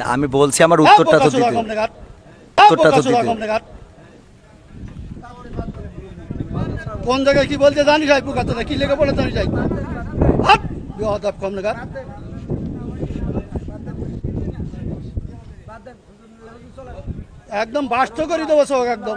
তা আমি বলছি আমার উত্তরটা তো দিতে। উত্তরটা তো দিতে। কোন জায়গায় কি বলতে জানি যাই পুকাতে কি লেগে বলে জানি যাই হাট বিহাদাব কম নাগাদ একদম বাস্ত করে দেবো সব একদম।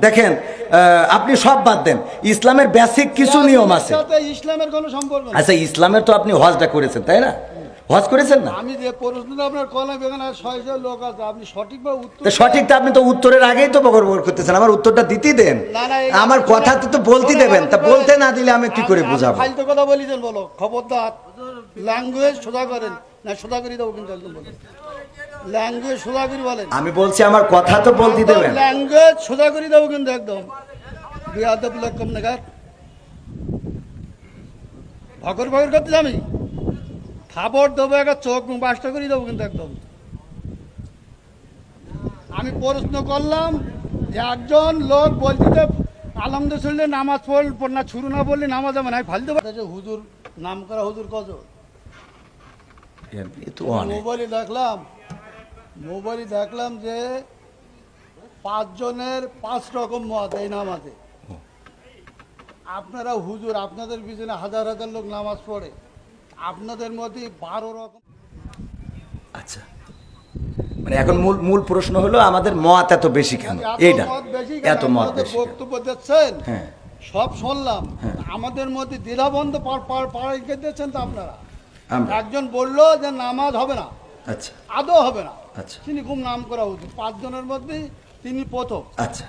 দেখেন আপনি সব বাদ দেন। ইসলামের বেসিক কিছু নিয়ম আছে। ইসলামের কোনো সম্পর্ক আচ্ছা ইসলামের তো আপনি হজটা করেছেন তাই না? হজ করেছেন না? আমি যে প্রশ্নটা আপনার কলাম এখানে ছয় ছয় লোক আছে আপনি সঠিকভাবে উত্তর তো সঠিকটা আপনি তো উত্তরের আগেই তো বকর বকর করতেছেন আমার উত্তরটা দিতেই দেন। আমার কথা তো বলতে দেবেন তা বলতে না দিলে আমি কি করে আমি- বুঝাবো? ফালতু কথা বলি দেন বলো খবরদার ল্যাঙ্গুয়েজ সোজা করেন। না সোজা করে দেবো কিন্তু একদম ল্যাঙ্গুয়েজ সোজা করে বলেন। আমি বলছি আমার কথা তো বলতে দেবেন। ল্যাঙ্গুয়েজ সোজা করে দেবো কিন্তু একদম। বিয়াদব লোক নাগাদ ভগর ভগর করতে আমি খাবার দেবো একটা চোখ মুখ বাসটা করে দেবো কিন্তু একদম। আমি প্রশ্ন করলাম যে একজন লোক বলছি আলহামদুলিল্লাহ নামাজ পড়ল পড় না ছুরু না বললে নামাজ হবে না। আমি ফালতে পারছি হুজুর নাম করা হুজুর কত মোবাইলে দেখলাম মোবাইলে দেখলাম যে পাঁচজনের পাঁচ রকম মত এই নামাজে। আপনারা হুজুর আপনাদের পিছনে হাজার হাজার লোক নামাজ পড়ে। আপনাদের মধ্যে বারো রকম আচ্ছা। মানে এখন মূল মূল প্রশ্ন হলো আমাদের মত এত বেশি কেন? এইটা? এত মত বেশি বক্তব্য দিচ্ছেন। হ্যাঁ। সব শুনলাম। হ্যাঁ। আমাদের মধ্যে দ্বিধাবন্ধ পাড়াই দিচ্ছেন তো আপনারা। একজন বলল যে নামাজ হবে না। আচ্ছা। আদৌ হবে না। আচ্ছা। তিনি খুব নাম করা হুজুর পাঁচজনের মধ্যে তিনি প্রথম। আচ্ছা।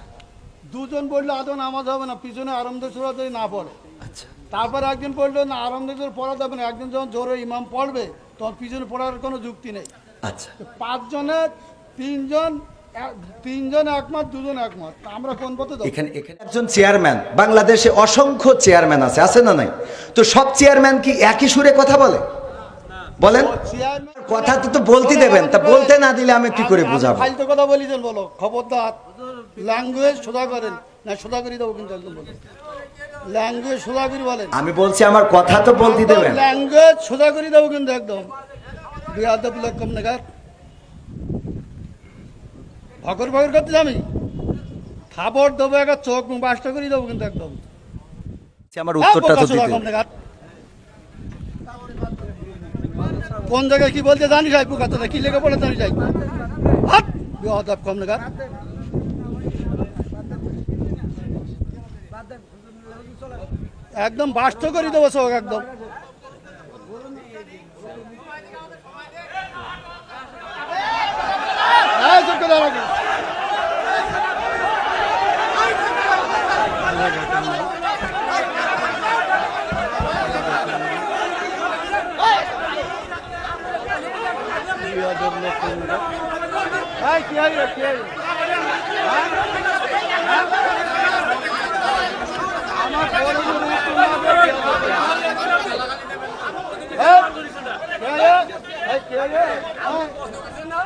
দুজন বলল আদৌ নামাজ হবে না? পিছনে আরামদের সুরা যদি না পড়ে। আচ্ছা। তারপর একজন বলল না আরামদের সুরা পড়া যাবে না। একজন যখন জোরে ইমাম পড়বে তখন পিছনে পড়ার কোনো যুক্তি নেই। আচ্ছা। পাঁচজনের তিনজন তিনজন একমত দুজন একমত। আমরা কোন পথে এখানে এখানে একজন চেয়ারম্যান। বাংলাদেশে অসংখ্য চেয়ারম্যান আছে আছে না নাই? তো সব চেয়ারম্যান কি একই সুরে কথা বলে? বলেন। কথা তো বলতে দেবেন তা বলতে না দিলে আমি কি করে বুঝাবো? ফালতু কথা বলি দেন বলো খবরদার। ল্যাঙ্গুয়েজ সোজা করেন না সোজা করে দেবো কিন্তু একদম বলেন ল্যাঙ্গুয়েজ সোজা করে বলেন। আমি বলছি আমার কথা তো বলতে দেবেন। ল্যাঙ্গুয়েজ সোজা করে দেবো কিন্তু একদম। বিয়াদব লোক কম নাগাদ ভগর ভগর করতে আমি খাবার দেবো একটা চোখ মুখ বাসটা করে দেবো কিন্তু একদম। আমার উত্তরটা তো দিতে কম নাগাদ। কোন জায়গায় কি বলতে জানি যাই তোরা কি লেগে পড়ে জানি যাই বিয়াদব কম নাগাদ একদম বাস্ত করে দেবো সব একদম হ্যাঁ, চুপ করে দাঁড়াও। বিয়াদব লোক কোন নাগাদ। এই, কি হইল, কি হইল? হ্যাঁ? হ্যাঁ? আমার বড় বড় উত্তর না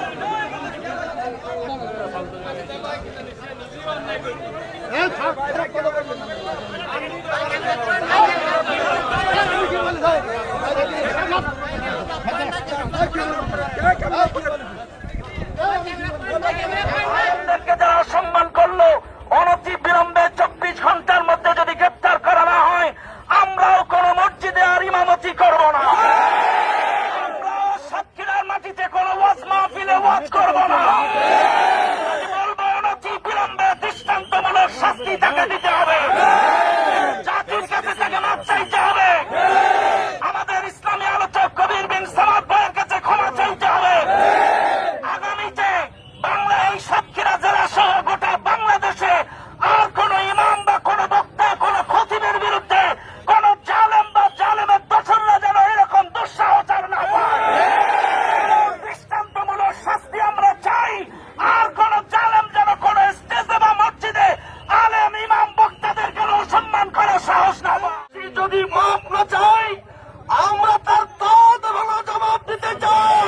দিয়ে Thank you. জবাব চাই, আমরা তার তদভালো জবাব দিতে চাই।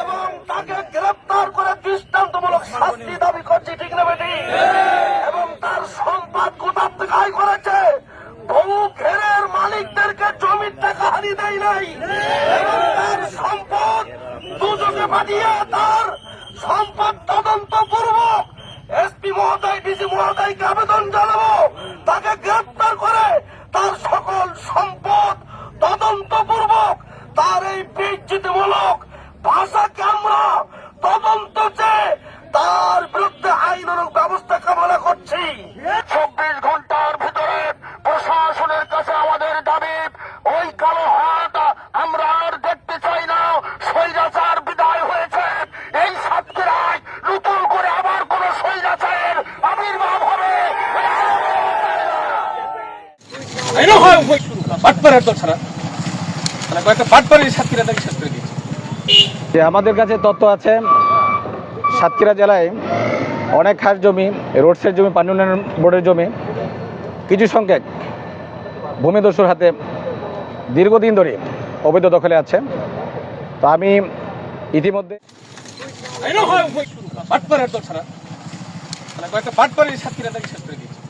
এবং তাকে গ্রেপ্তার করে দৃষ্টান্তমূলক শাস্তি দাবি করছি, ঠিক না বেটি? এবং তার সম্পদ কোথা থেকে করেছে? বহু ঘেরের মালিকদেরকে জমির টাকা হারিয়ে দেয় নাই। এবং তার সম্পদ দুজনে পাঠিয়ে তার সম্পদ তদন্ত পূর্বক এসপি মহোদয় ডিসি মহোদয়কে আবেদন জানাব। তাকে গ্রেপ্তার করে তার সম্পদ তদন্ত পূর্বক তার এই বিচ্যুতিমূলক ভাষাকে আমরা তদন্ত চেয়ে তার বিরুদ্ধে আইনানুগ ব্যবস্থা কামনা করছি। চব্বিশ ঘণ্টার ভিতরে প্রশাসনের কাছে আমাদের দাবি ওই কালো হাট আমরা আর দেখতে চাই না। স্বৈরাচার বিদায় হয়েছে। এই সাতক্ষীরায় নতুন করে আবার কোন স্বৈরাচারের আবির্ভাব হবে। আইনো হয় ওই বাটপাড়ার দল ছাড়া মানে কয়েকটা বাটপাড়ির সাতক্ষীরা তাকে শেষ করে দিয়েছে। যে আমাদের কাছে তথ্য আছে সাতক্ষীরা জেলায় অনেক খাস জমি রোডসের জমি পানি উন্নয়ন বোর্ডের জমি কিছু সংখ্যক ভূমিদস্যুর হাতে দীর্ঘদিন ধরে অবৈধ দখলে আছে। তো আমি ইতিমধ্যে হয় দল ছাড়া মানে কয়েকটা বাটপাড়ির সাতক্ষীরা তাকে শেষ করে দিয়েছে।